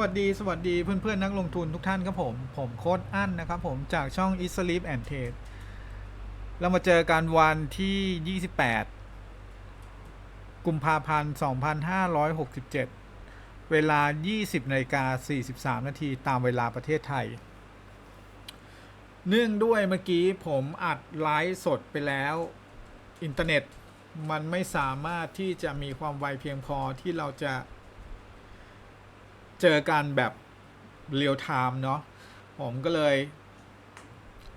วัสดีสวัสดีเพื่อนเพื่อนๆนักลงทุนทุกท่านครับผม ผมโค้ดอั้นนะครับผมจากช่อง e s l e e p and Trade เรามาเจอกันวันที่ 28 กุมภาพันธ์ 2567 เวลา 20นาฬิกา43 นาทีตามเวลาประเทศไทย เนื่องด้วยเมื่อกี้ผมอัดไลฟ์สดไปแล้ว อินเทอร์เน็ตมันไม่สามารถที่จะมีความไวเพียงพอที่เราจะ เจอกันแบบเรียลไทม์เนาะผมก็เลย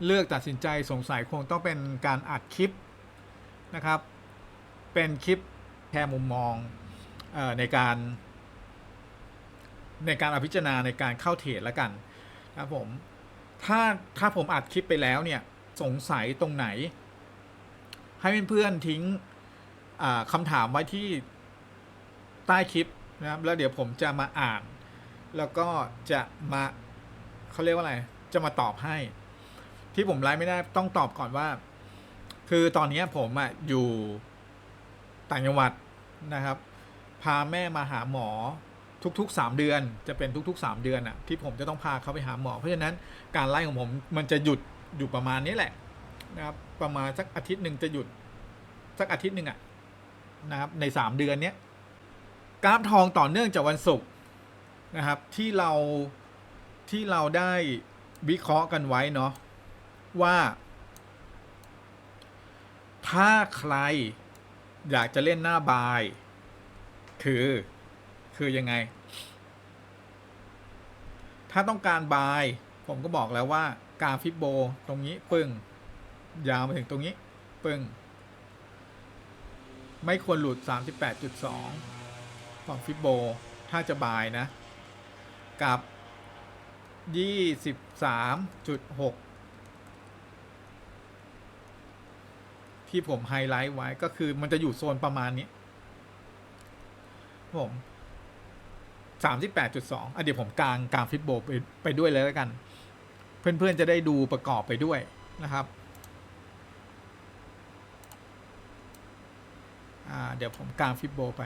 เลือกตัดสินใจสงสัยคงต้องเป็นการอัดคลิปนะครับ เป็นคลิปแค่มุมมองออในการ ในการอภิจารณาในการเข้าเทรดแล้วกันครับผมถ้าถ้าผมอัดคลิปไปแล้วเนี่ยสงสัยตรงไหน ให้เพื่อนๆทิ้งคำถามไว้ที่ใต้คลิปนะครับแล้วเดี๋ยวผมจะมาอ่าน แล้วก็จะมาเขาเรียกว่าอะไร จะมาตอบให้ ที่ผมไลฟ์ไม่ได้ต้องตอบก่อนว่า คือตอนนี้ผมอะอยู่ต่างจังหวัดนะครับ พาแม่มาหาหมอทุกๆ 3 เดือน จะเป็นทุก ๆ 3 เดือนอะที่ผมจะต้องพาเขาไปหาหมอ เพราะฉะนั้นการไล่ของผมมันจะหยุดอยู่ประมาณนี้แหละนะครับ ประมาณสักอาทิตย์หนึ่งจะหยุดสักอาทิตย์หนึ่งอะนะครับใน 3 เดือนเนี้ยกราฟทองต่อเนื่องจากวันศุกร์ นะครับที่เราที่เราได้วิเคราะห์กันไว้เนาะว่า ถ้าใครอยากจะเล่นหน้าบาย คือคือยังไง ถ้าต้องการบาย ผมก็บอกแล้วว่ากราฟิโบตรงนี้ปึ้ง ยาวมาถึงตรงนี้ปึ้ง ไม่ควรหลุด 38.2 ของฟิบโบถ้าจะบายนะ กับ 23.6 ที่ผมไฮไลท์ไว้ก็คือมันจะอยู่โซนประมาณนี้ ผม 38.2อะเดี๋ยวผมกลางกลางฟิบโบไปไปด้วยเลยแล้วกัน เพื่อนๆจะได้ดูประกอบไปด้วยนะครับอ่าเดี๋ยวผมกลางฟิบโบไป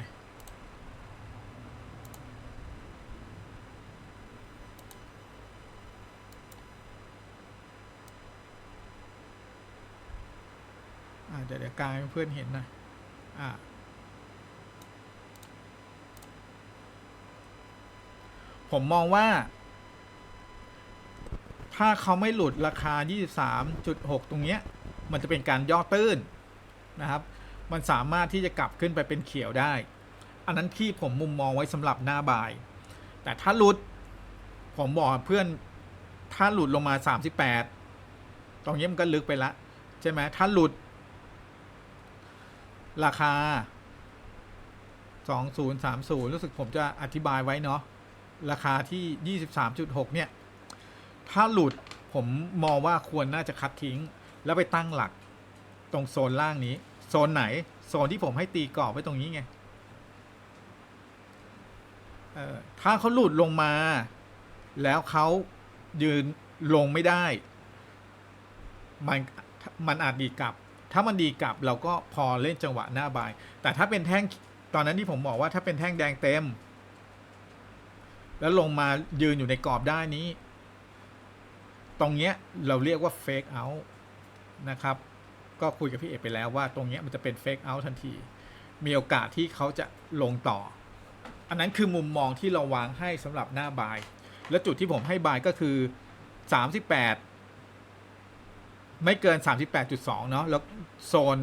ดี๋ยวเดี๋ยวกลางให้เพื่อนเห็นหนะอ่าผมมองว่า ถ้าเขาไม่หลุดราคา 23.6 ตรงเนี้ย มันจะเป็นการย่อตื้นนะครับ มันสามารถที่จะกลับขึ้นไปเป็นเขียวได้ อันนั้นที่ผมมุมมองไว้สำหรับหน้าบ่าย แต่ถ้าหลุด ผมบอกเพื่อนถ้าหลุดลงมา 38 ตรงนี้มันก็ลึกไปละ ใช่ไหมถ้าหลุด ราคา 2030 รู้สึกผมจะอธิบายไว้เนาะราคาที่ 23.6 เนี่ย ถ้าหลุดผมมองว่าควรน่าจะคัดทิ้ง แล้วไปตั้งหลักตรงโซนล่างนี้ โซนไหน โซนที่ผมให้ตีกรอบไว้ตรงนี้ไงเอ่อถ้าเขาหลุดลงมา แล้วเขายืนลงไม่ได้ มันมันอาจดีกลับ ถ้ามันดีกลับเราก็พอเล่นจังหวะหน้าบาย แต่ถ้าเป็นแท่งตอนนั้นที่ผมบอกว่าถ้าเป็นแท่งแดงเต็ม แล้วลงมายืนอยู่ในกรอบได้นี้ ตรงเนี้ยเราเรียกว่าเฟกเอาท์นะครับ ก็คุยกับพี่เอกไปแล้วว่าตรงเนี้ยมันจะเป็นเฟกเอาท์ทันที มีโอกาสที่เขาจะลงต่อ อันนั้นคือมุมมองที่เราวางให้สำหรับหน้าบาย และจุดที่ผมให้บายก็คือ 38 ไม่เกิน 38.2 เนาะแล้วโซน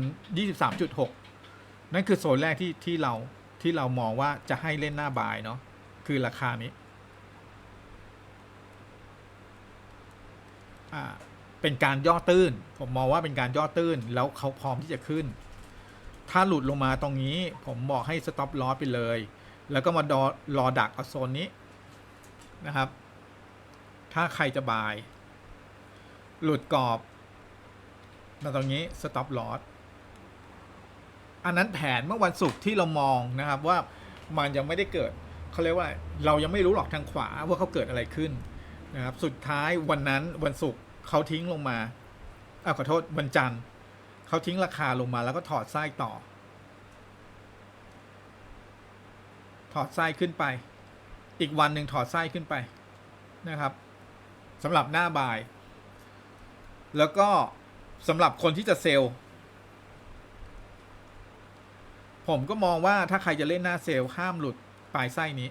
23.6 นั่นคือโซนแรกที่ที่เราที่เรามองว่าจะให้เล่นหน้าบายเนาะคือราคานี้อ่าเป็นการย่อตื้น ผมมองว่าเป็นการย่อตื้น แล้วเขาพร้อมที่จะขึ้น ถ้าหลุดลงมาตรงนี้ ผมบอกให้สต็อปลอสไปเลย แล้วก็มารอรอดักเอาโซนนี้นะครับ ถ้าใครจะบาย หลุดกรอบ มาตรงนี้สต็อปลอสอันนั้นแผนเมื่อวันศุกร์ที่เรามองนะครับว่ามันยังไม่ได้เกิดเขาเรียกว่าเรายังไม่รู้หรอกทางขวาว่าเขาเกิดอะไรขึ้นนะครับสุดท้ายวันนั้นวันศุกร์เขาทิ้งลงมาอ้าวขอโทษวันจันทร์เขาทิ้งราคาลงมาแล้วก็ถอดไส้ต่อ ถอดไส้ขึ้นไป อีกวันหนึ่งถอดไส้ขึ้นไปนะครับสำหรับหน้าบ่าย แล้วก็ สำหรับคนที่จะเซลล์ ผมก็มองว่าถ้าใครจะเล่นหน้าเซลล์ห้ามหลุดปลายไส้นี้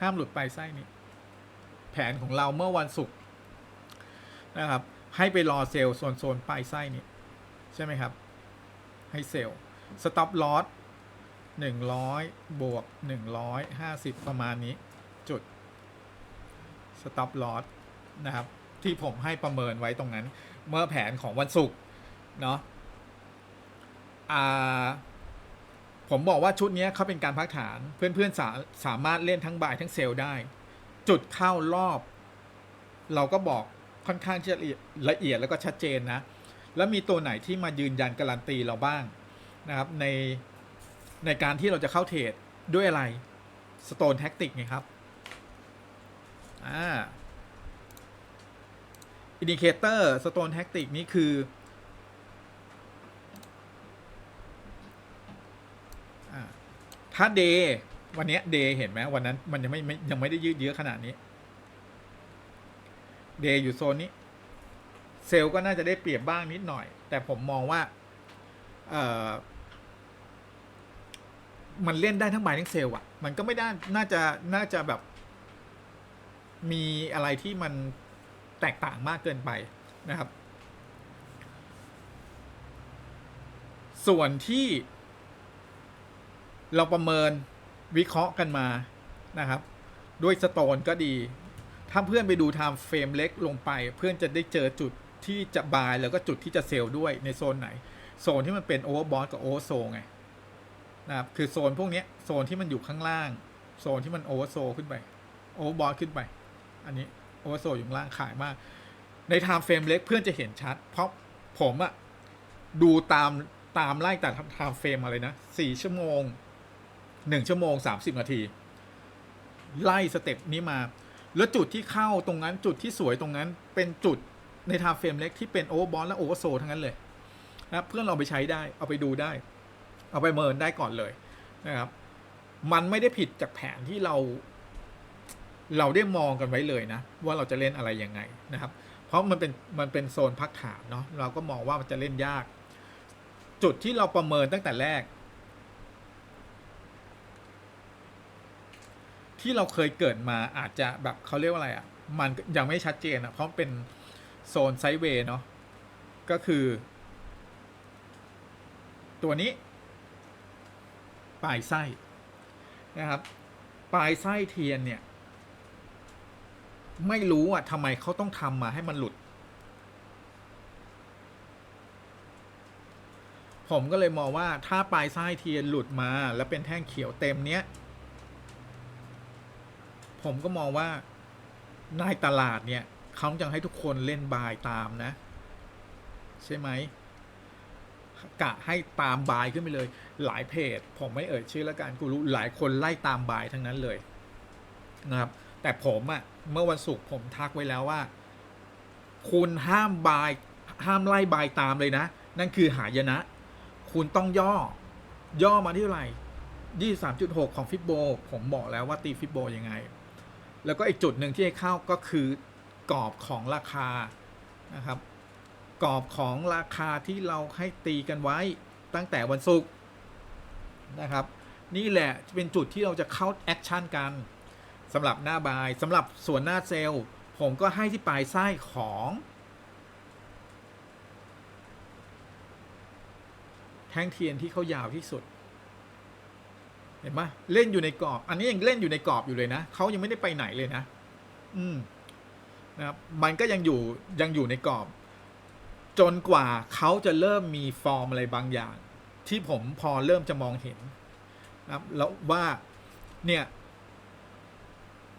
ห้ามหลุดปลายไส้นี้ แผนของเราเมื่อวันศุกร์นะครับ ให้ไปรอเซลล์โซนโซนปลายไส้นี้ ใช่ไหมครับ ให้เซลล์สต็อปลอสหนึ่งร้อยบวกหนึ่งร้อยห้าสิบประมาณนี้จุด สต็อปลอสนะครับ ที่ผมให้ประเมินไว้ตรงนั้น เมื่อแผนของวันศุกร์เนาะอ่าผมบอกว่าชุดนี้เขาเป็นการพักฐาน เพื่อนๆสาสามารถเล่นทั้งบ่ายทั้งเซลล์ได้ จุดเข้ารอบ เราก็บอกค่อนข้างที่จะละเอียดแล้วก็ชัดเจนนะ แล้วมีตัวไหนที่มายืนยันการันตีเราบ้างนะครับในในการที่เราจะเข้าเทรดด้วยอะไร Stone Tactic ไงครับ อ่า Indicator Stone Tactic นี่คือ ถ้า Day วันนี้ย Day เห็นไหมวันนั้นมันยังไม่ยังไม่ได้ยืดเยื้อขนาดนี้ Day อยู่โซนนี้ เซลล์ก็น่าจะได้เปรียบบ้างนิดหน่อย แต่ผมมองว่าเออมันเล่นได้ทั้งบายทั้งเซลล์อะมันก็ไม่ได้น่าจะน่าจะแบบ มีอะไรที่มันแตกต่างมากเกินไปนะครับ ส่วนที่ เราประเมินวิเคราะห์กันมานะครับ ด้วยสโตนก็ดี ถ้าเพื่อนไปดูไทม์เฟรมเล็กลงไป เพื่อนจะได้เจอจุดที่จะบายแล้วก็จุดที่จะเซลล์ด้วยในโซนไหน โซนที่มันเป็นโอเวอร์บอทกับโอเวอร์โซไงนะครับคือโซนพวกนี้โซนที่มันอยู่ข้างล่าง โซนที่มันโอเวอร์โซขึ้นไปโอเวอร์บอทขึ้นไป อันนี้โอเวอร์โซอยู่ล่างขายมาก ในไทม์เฟรมเล็กเพื่อนจะเห็นชัด เพราะผมอะดูตามตามไล่แต่ไทม์เฟรมมาเลยนะสี่ชั่วโมงหนึ่งชั่วโมงสามสิบนาที ไล่สเต็ปนี้มา แล้วจุดที่เข้าตรงนั้นจุดที่สวยตรงนั้นเป็นจุดในไทม์เฟรมเล็กที่เป็นโอเวอร์บอลและโอเวอร์โซทั้งนั้นเลยนะเพื่อนเราไปใช้ได้ เอาไปดูได้ เอาไปเมินได้ก่อนเลยนะครับ มันไม่ได้ผิดจากแผนที่เรา เราได้มองกันไว้เลยนะ ว่าเราจะเล่นอะไรยังไงนะครับ เพราะมันเป็นมันเป็นโซนพักฐานเนาะเราก็มองว่ามันจะเล่นยาก จุดที่เราประเมินตั้งแต่แรก ที่เราเคยเกิดมาอาจจะแบบเขาเรียกว่าอะไรอะ่ะ มันยังไม่ชัดเจนอะ่ะเพราะเป็นโซนไซด์เวย์เนาะก็คือ ตัวนี้ ปลายไส้นะครับ ปลายไส้เทียนเนี่ย ไม่รู้อะทำไมเขาต้องทำมาให้มันหลุด ผมก็เลยมองว่าถ้าปลายไส้เทียนหลุดมา แล้วเป็นแท่งเขียวเต็มเนี้ย ผมก็มองว่าในตลาดเนี่ยเขาจะให้ทุกคนเล่นบายตามนะ ใช่ไหมกะให้ตามบายขึ้นไปเลย หลายเพจ ผมไม่เอ่ยชื่อล้วกันกูรู้หลายคนไล่ตามบายทั้งนั้นเลยนะครับ แต่ผมอะเมื่อวันศุกร์ผมทักไว้แล้วว่า คุณห้ามบายห้ามไล่บายตามเลยนะ นั่นคือหายนะ คุณต้องย่อ ย่อมาที่เท่าไหร่ยี่สามจุดหกของฟิบโบผมบอกแล้วว่าตีฟิบโบยังไง แล้วก็อีกจุดหนึ่งที่ให้เข้าก็คือกรอบของราคานะครับ กรอบของราคาที่เราให้ตีกันไว้ตั้งแต่วันศุกร์นะครับ นี่แหละเป็นจุดที่เราจะเข้าแอคชั่นกัน สำหรับหน้าบายสำหรับส่วนหน้าเซลล์ผมก็ให้ที่ปลายไส้ของแท่งเทียนที่เขายาวที่สุด เห็นไหมเล่นอยู่ในกรอบ อันนี้ยังเล่นอยู่ในกรอบอยู่เลยนะเขายังไม่ได้ไปไหนเลยนะ อืมนะครับมันก็ยังอยู่ยังอยู่ในกรอบ จนกว่าเขาจะเริ่มมีฟอร์มอะไรบางอย่าง ที่ผมพอเริ่มจะมองเห็นนะครับแล้วว่าเนี่ย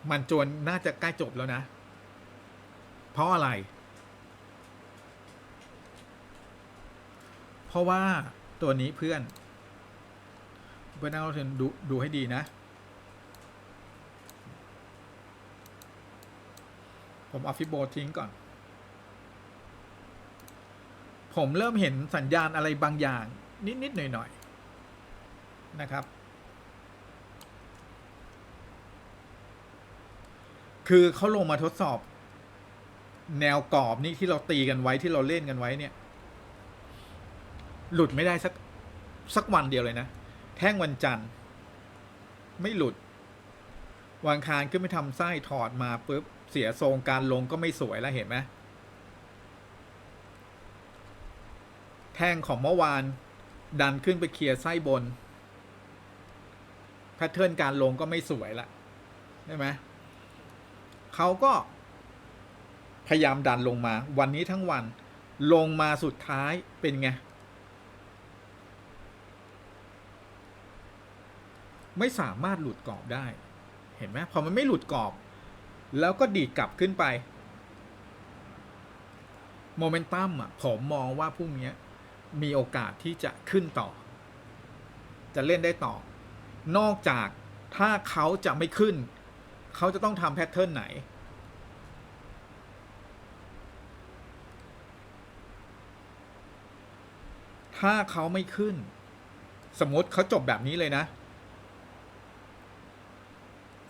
มันจวนน่าจะใกล้จบแล้วนะ เพราะอะไร เพราะว่าตัวนี้เพื่อนเพื่อนนักลงทุนดูดูให้ดีนะ ผมเอาฟิโบทิ้งก่อน ผมเริ่มเห็นสัญญาณอะไรบางอย่าง นิด ๆ หน่อย ๆ นะครับ คือเขาลงมาทดสอบ แนวกรอบนี่ที่เราตีกันไว้ที่เราเล่นกันไว้เนี่ย หลุดไม่ได้สักสักวันเดียวเลยนะ แท่งวันจันทร์ ไม่หลุด วางคารขึ้นไปทำไส้ถอดมาปุ๊บเสียทรงการลงก็ไม่สวยแล้วเห็นไหมแท่งของเมื่อวาน ดันขึ้นไปเคลียร์ไส้บน แพทเทิร์นการลงก็ไม่สวยละใช่ไหม เขาก็พยายามดันลงมา วันนี้ทั้งวัน ลงมาสุดท้ายเป็นไง ไม่สามารถหลุดกรอบได้ เห็นไหมพอมันไม่หลุดกรอบ แล้วก็ดีดกลับขึ้นไปโมเมนตัมอะผมมองว่าพรุ่งนี้มีโอกาสที่จะขึ้นต่อ จะเล่นได้ต่อ นอกจากถ้าเขาจะไม่ขึ้น เขาจะต้องทำแพทเทิร์นไหน ถ้าเขาไม่ขึ้น สมมติเขาจบแบบนี้เลยนะ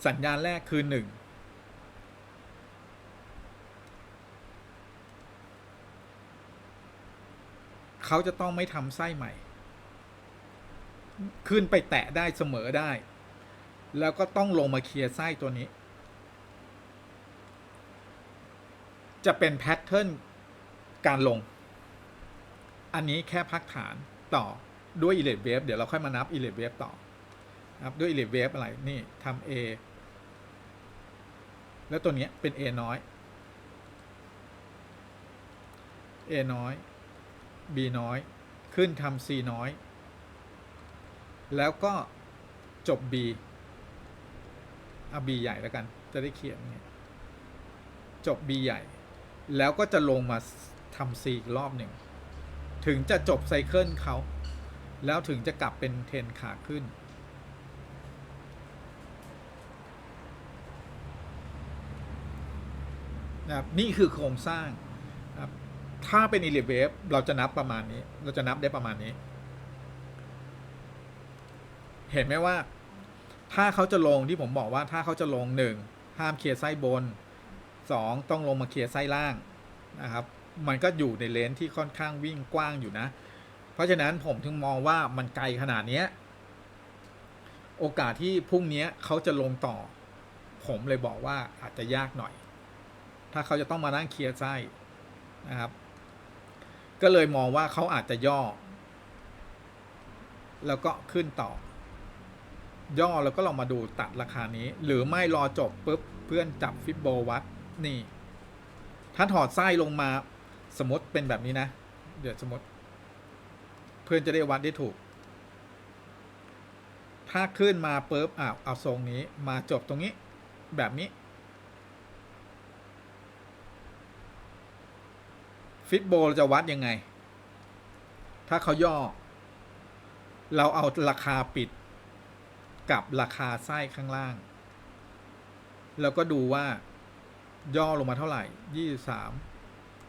สัญญาณแรกคือหนึ่งเขาจะต้องไม่ทำไส้ใหม่ ขึ้นไปแตะได้เสมอได้แล้วก็ต้องลงมาเคลียร์ไส้ตัวนี้ จะเป็นแพทเทิร์นการลง อันนี้แค่พักฐานต่อด้วย e l e v Wave เดี๋ยวเราค่อยมานับ e l e v Wave ต่อนับด้วย e l e v Wave อะไรนี่ทำ A แล้วตัวนี้เป็น A น้อย A น้อย B น้อย ขึ้นทำ C น้อย แล้วก็จบ B เอา B ใหญ่แล้วกัน จะได้เขียนเนี่ยจบ B ใหญ่ แล้วก็จะลงมาทำ C อีกรอบหนึ่ง ถึงจะจบไซเคิลเขา แล้วถึงจะกลับเป็นเทรนขาขึ้น นะครับ นี่คือโครงสร้างนะครับถ้าเป็นอิเลเวฟเราจะนับประมาณนี้ เราจะนับได้ประมาณนี้ เห็นไหมว่า ถ้าเขาจะลงที่ผมบอกว่าถ้าเขาจะลงหนึ่งห้ามเคลียร์ไส้บน สองต้องลงมาเคลียร์ไส้ล่างนะครับ มันก็อยู่ในเลนที่ค่อนข้างวิ่งกว้างอยู่นะ เพราะฉะนั้นผมถึงมองว่ามันไกลขนาดนี้โอกาสที่พรุ่งนี้เขาจะลงต่อ ผมเลยบอกว่าอาจจะยากหน่อย ถ้าเขาจะต้องมานั่งเคลียร์ไส้นะครับ ก็เลยมองว่าเขาอาจจะย่อ แล้วก็ขึ้นต่อ ย่อแล้วก็ลองมาดูตัดราคานี้ หรือไม่รอจบปุ๊บเพื่อนจับฟิบโบวัด นี่ ถ้าถอดไส้ลงมาสมมติเป็นแบบนี้นะ เดี๋ยวสมมติ เพื่อนจะได้วัดได้ถูก ถ้าขึ้นมาปุ๊บอ่าเอาทรงนี้มาจบตรงนี้ แบบนี้ฟิตโบเราจะวัดยังไง ถ้าเขาย่อ เราเอาราคาปิด กับราคาไส้ข้างล่าง แล้วก็ดูว่า ย่อลงมาเท่าไหร่ยี่สาม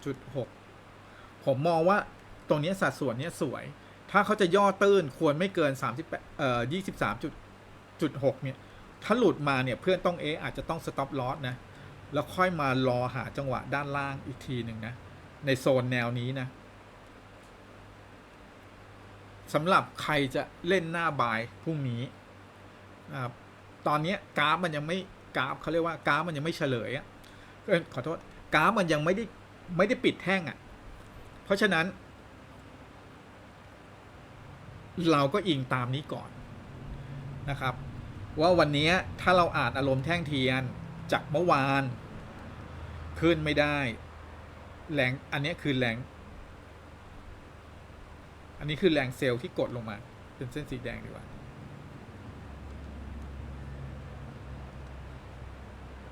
จุดหกผมมองว่าตรงนี้สัดส่วนนี้สวย ถ้าเขาจะย่อตื้นควรไม่เกินสามสิบเอ่อยี่สิบสามจุดจุดหกเนี่ย ถ้าหลุดมาเนี่ยเพื่อนต้องเออาจจะต้องสต็อปลอสนะ แล้วค่อยมารอหาจังหวะด้านล่างอีกทีหนึ่งนะ ในโซนแนวนี้นะสำหรับใครจะเล่นหน้าบายพรุ่งนี้ตอนนี้กราฟมันยังไม่กราฟเขาเรียกว่ากราฟมันยังไม่เฉลยอะ ขอโทษกราฟมันยังไม่ได้ไม่ได้ปิดแท่งอะ เพราะฉะนั้น เราก็อิงตามนี้ก่อนนะครับ ว่าวันนี้ถ้าเราอ่านอารมณ์แท่งเทียนจากเมื่อวาน ขึ้นไม่ได้ แรงอันนี้คือแรง อันนี้คือแรงเซลล์ที่กดลงมา เป็นเส้นสีแดงดีกว่า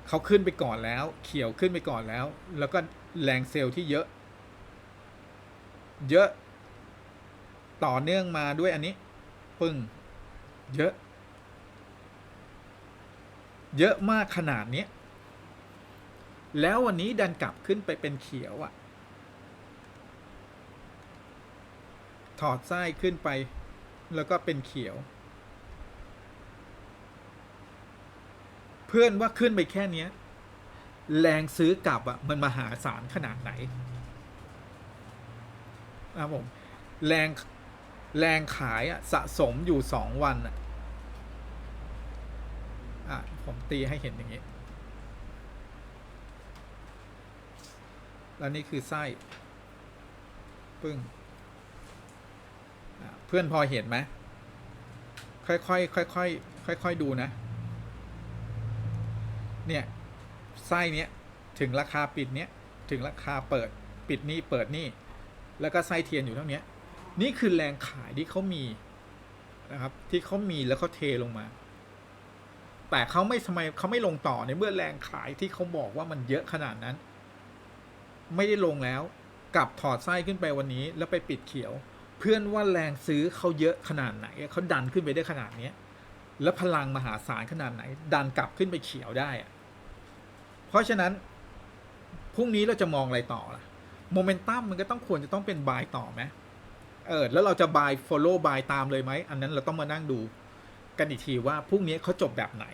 เขาขึ้นไปก่อนแล้ว เขียวขึ้นไปก่อนแล้ว แล้วก็แรงเซลล์ที่เยอะ เยอะต่อเนื่องมาด้วยอันนี้ ปึ้ง เยอะ เยอะมากขนาดนี้แล้ววันนี้ดันกลับขึ้นไปเป็นเขียวอะ่ะ ถอดไส้ขึ้นไป แล้วก็เป็นเขียว เพื่อนว่าขึ้นไปแค่เนี้ย แรงซื้อกลับอะมันมหาศาลขนาดไหนนะครับผมแรงแรงขายอะสะสมอยู่สองวันอะอะผมตีให้เห็นอย่างนี้ แล้วนี่คือไส้ ปึ้งเพื่อนพอเห็นไหมค่อยๆค่อยๆค่อยๆดูนะ เนี่ยไส้เนี้ยถึงราคาปิดเนี้ยถึงราคาเปิดปิดนี่เปิดนี่ แล้วก็ไส้เทียนอยู่เท่านี้นี่คือแรงขายที่เขามีนะครับที่เขามีแล้วเขาเทลงมา แต่เขาไม่ทำไมเขาไม่ลงต่อในเมื่อแรงขายที่เขาบอกว่ามันเยอะขนาดนั้น ไม่ได้ลงแล้วกลับถอดไส้ขึ้นไปวันนี้ แล้วไปปิดเขียว เพื่อนว่าแรงซื้อเขาเยอะขนาดไหนเขาดันขึ้นไปได้ขนาดเนี้ยแล้วพลังมหาศาลขนาดไหน ดันกลับขึ้นไปเขียวได้อะ เพราะฉะนั้นพรุ่งนี้เราจะมองอะไรต่อล่ะโมเมนตัมมันก็ต้องควรจะต้องเป็นบายต่อไหมเออแล้วเราจะบาย follow บายตามเลยไหม อันนั้นเราต้องมานั่งดูกันอีกทีว่าพรุ่งนี้เขาจบแบบไหน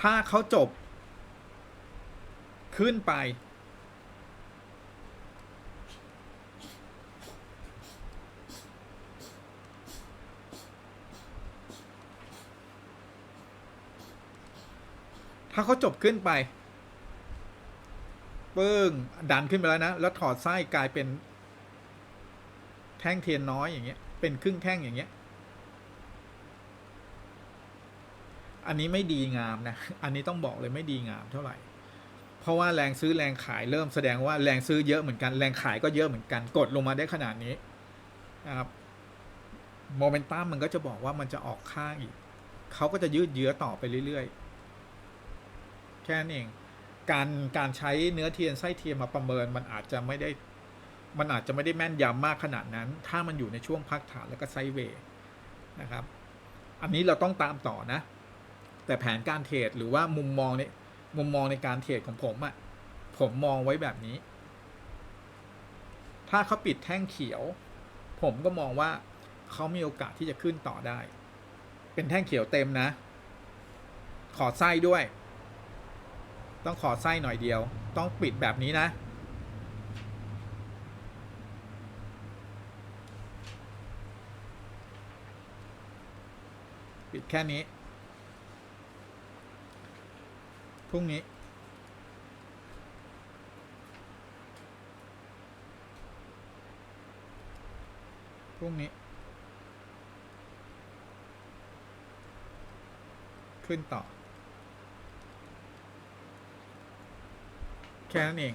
ถ้าเขาจบ ขึ้นไป ถ้าเขาจบขึ้นไป ปึ้ง ดันขึ้นไปแล้วนะ แล้วถอดไส้กลายเป็น แท่งเทียนน้อยอย่างเงี้ย เป็นครึ่งแท่งอย่างเงี้ย อันนี้ไม่ดีงามนะ อันนี้ต้องบอกเลยไม่ดีงามเท่าไหร่ เพราะว่าแรงซื้อแรงขายเริ่มแสดงว่าแรงซื้อเยอะเหมือนกัน แรงขายก็เยอะเหมือนกัน กดลงมาได้ขนาดนี้นะครับ โมเมนตัมมันก็จะบอกว่ามันจะออกข้างอีก เขาก็จะยืดเยื้อต่อไปเรื่อยๆ แค่นั้นเอง การการใช้เนื้อเทียนไส้เทียนมาประเมินมันอาจจะไม่ได้มันอาจจะไม่ได้แม่นยำมากขนาดนั้น ถ้ามันอยู่ในช่วงพักฐานแล้วก็ไซเวย์นะครับ อันนี้เราต้องตามต่อนะ แต่แผนการเทรดหรือว่ามุมมองในมุมมองในการเทรดของผมอะ่ะผมมองไว้แบบนี้ ถ้าเขาปิดแท่งเขียว ผมก็มองว่าเขามีโอกาสที่จะขึ้นต่อได้ เป็นแท่งเขียวเต็มนะ ขอไส้ด้วย ต้องขอไส้หน่อยเดียว ต้องปิดแบบนี้นะ ปิดแค่นี้ พรุ่งนี้พรุ่งนี้ ขึ้นต่อ แค่นั้นเอง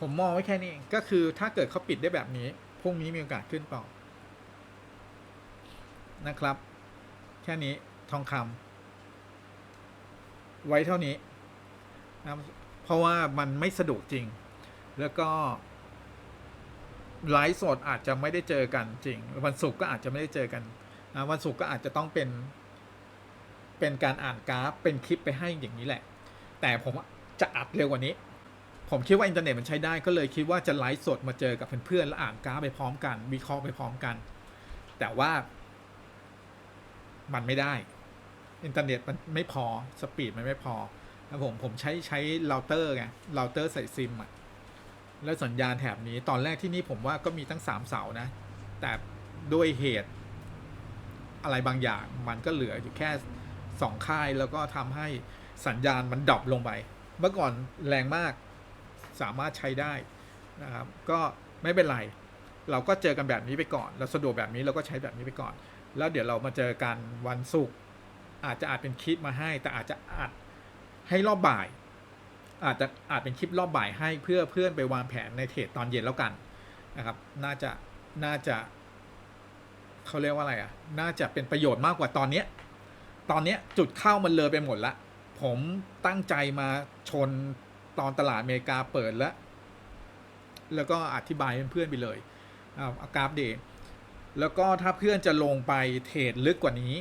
ผมมองไว้แค่นี้เอง ก็คือถ้าเกิดเขาปิดได้แบบนี้ พรุ่งนี้มีโอกาสขึ้นต่อนะครับ แค่นี้ทองคำไว้เท่านี้นะเพราะว่ามันไม่สะดวกจริง แล้วก็ไลฟ์สดอาจจะไม่ได้เจอกันจริง วันศุกร์ก็อาจจะไม่ได้เจอกันนะวันศุกร์ก็อาจจะต้องเป็น เป็นการอ่านกราฟเป็นคลิปไปให้อย่างนี้แหละ แต่ผมจะอัดเร็วกว่านี้ ผมคิดว่าอินเทอร์เน็ตมันใช้ได้ก็เลยคิดว่าจะไลฟ์สดมาเจอกับเพื่อนๆแล้วอ่านกราฟไปพร้อมกันวิเคราะห์ไปพร้อมกัน แต่ว่า มันไม่ได้ อินเทอร์เน็ตมันไม่พอสปีดมันไม่พอนะผมผมใช้ใช้เราเตอร์ไงเราเตอร์ใส่ซิมอะแล้วสัญญาณแถบนี้ตอนแรกที่นี่ผมว่าก็มีตั้งสามเสานะ แต่ด้วยเหตุอะไรบางอย่างมันก็เหลืออยู่แค่สองค่ายแล้วก็ทำให้สัญญาณมันดรอปลงไป เมื่อก่อนแรงมาก สามารถใช้ได้นะครับก็ไม่เป็นไร เราก็เจอกันแบบนี้ไปก่อน เราสะดวกแบบนี้เราก็ใช้แบบนี้ไปก่อน แล้วเดี๋ยวเรามาเจอกันวันศุกร์อาจจะอาจเป็นคลิปมาให้ แต่อาจจะอาจให้รอบบ่าย อาจจะอาจเป็นคลิปรอบบ่ายให้เพื่อเพื่อนไปวางแผนในเทรดตอนเย็นแล้วกันนะครับ น่าจะน่าจะเขาเรียกว่าอะไรอะ น่าจะเป็นประโยชน์มากกว่าตอนเนี้ยตอนเนี้ยจุดเข้ามันเลยไปหมดละ ผมตั้งใจมาชน ตอนตลาดอเมริกาเปิดแล้ว แล้วก็อธิบายเพื่อนๆไปเลยอากราฟเดย์แล้วก็ถ้าเพื่อนจะลงไปเทรดลึกกว่านี้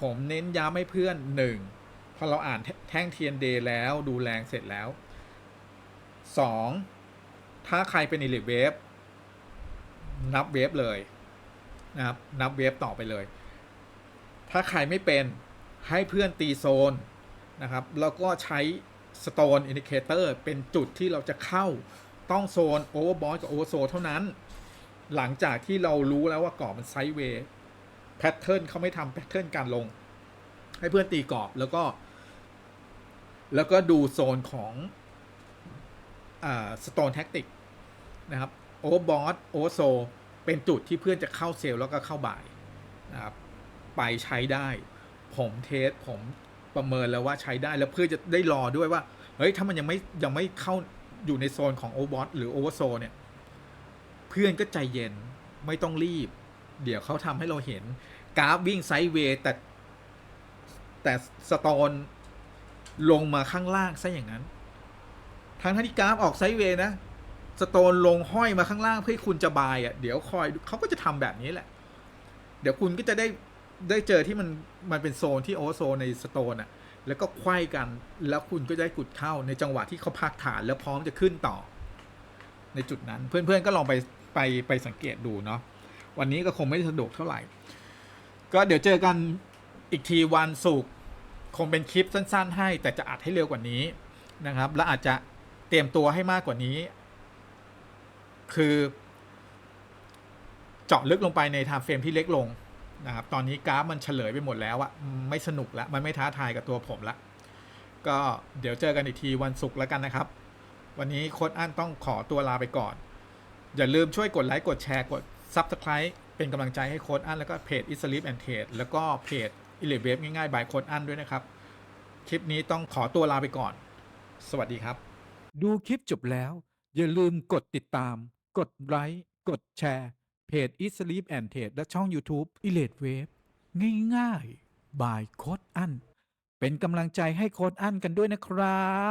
ผมเน้นย้ำให้เพื่อนหนึ่งพอเราอ่านแท่งเทียนเดย์แล้วดูแรงเสร็จแล้วสองถ้าใครเป็นอิเลิเวฟนับเวฟเลยนะครับนับเวฟต่อไปเลย ถ้าใครไม่เป็นให้เพื่อนตีโซนนะครับ แล้วก็ใช้ Stone Indicator เป็นจุดที่เราจะเข้าต้องโซน Overbought กับ Oversold เท่านั้น หลังจากที่เรารู้แล้วว่ากรอบมันไซด์เวย์แพทเทิร์นเขาไม่ทำแพทเทิร์นการลง ให้เพื่อนตีกรอบแล้วก็ แล้วก็ดูโซนของอ่า Stone Tactic นะครับ Overbought Oversold เป็นจุดที่เพื่อนจะเข้าเซลล์แล้วก็เข้าบ่ายนะครับไปใช้ได้ ผมเทสผม ประเมินแล้วว่าใช้ได้แล้วเพื่อจะได้รอด้วยว่า เฮ้ย ถ้ามันยังไม่ยังไม่เข้าอยู่ในโซนของโอบอทหรือโอเวอร์โซเนี่ย เพื่อนก็ใจเย็นไม่ต้องรีบ เดี๋ยวเขาทำให้เราเห็นกราฟวิ่งไซด์เวย์แต่แต่สโตนลงมาข้างล่างซะอย่างนั้นทั้งที่กราฟออกไซด์เวย์นะ สโตนลงห้อยมาข้างล่างเพื่อคุณจะบายอะ เดี๋ยวคอยเขาก็จะทำแบบนี้แหละ เดี๋ยวคุณก็จะได้ ได้เจอที่มันมันเป็นโซนที่โอเวอร์โซนในสโตนอะแล้วก็ไขว้กัน แล้วคุณก็ได้กุดเข้าในจังหวะที่เขาพักฐานแล้วพร้อมจะขึ้นต่อ ในจุดนั้นเพื่อนๆก็ลองไปไปไปสังเกตดูเนาะวันนี้ก็คงไม่สะดวกเท่าไหร่ ก็เดี๋ยวเจอกันอีกทีวันศุกร์คงเป็นคลิปสั้น ๆ ให้ แต่จะอัดให้เร็วกว่านี้นะครับ และอาจจะเตรียมตัวให้มากกว่านี้ คือ เจาะลึกลงไปในไทม์เฟรมที่เล็กลง นะครับตอนนี้กราฟมันเฉลยไปหมดแล้วอะไม่สนุกแล้วมันไม่ท้าทายกับตัวผมละก็เดี๋ยวเจอกันอีกทีวันศุกร์แล้วกันนะครับ วันนี้โค้ดอั้นต้องขอตัวลาไปก่อน อย่าลืมช่วยกดไลค์กดแชร์กด Subscribe เป็นกำลังใจให้โค้ดอั้นแล้วก็เพจ i s l e e p and Trade แล้วก็เพจ i l e v a v e ง่ายๆบายโค้ดอั้นด้วยนะครับ คลิปนี้ต้องขอตัวลาไปก่อน สวัสดีครับ ดูคลิปจบแล้ว อย่าลืมกดติดตาม กดไลค์กดแชร์ เพจ e s l e e p and Trade และช่อง YouTube e l a t e Wave ง่ายๆ บายโค้ดอัน เป็นกำลังใจให้โค้ดอันกันด้วยนะครับ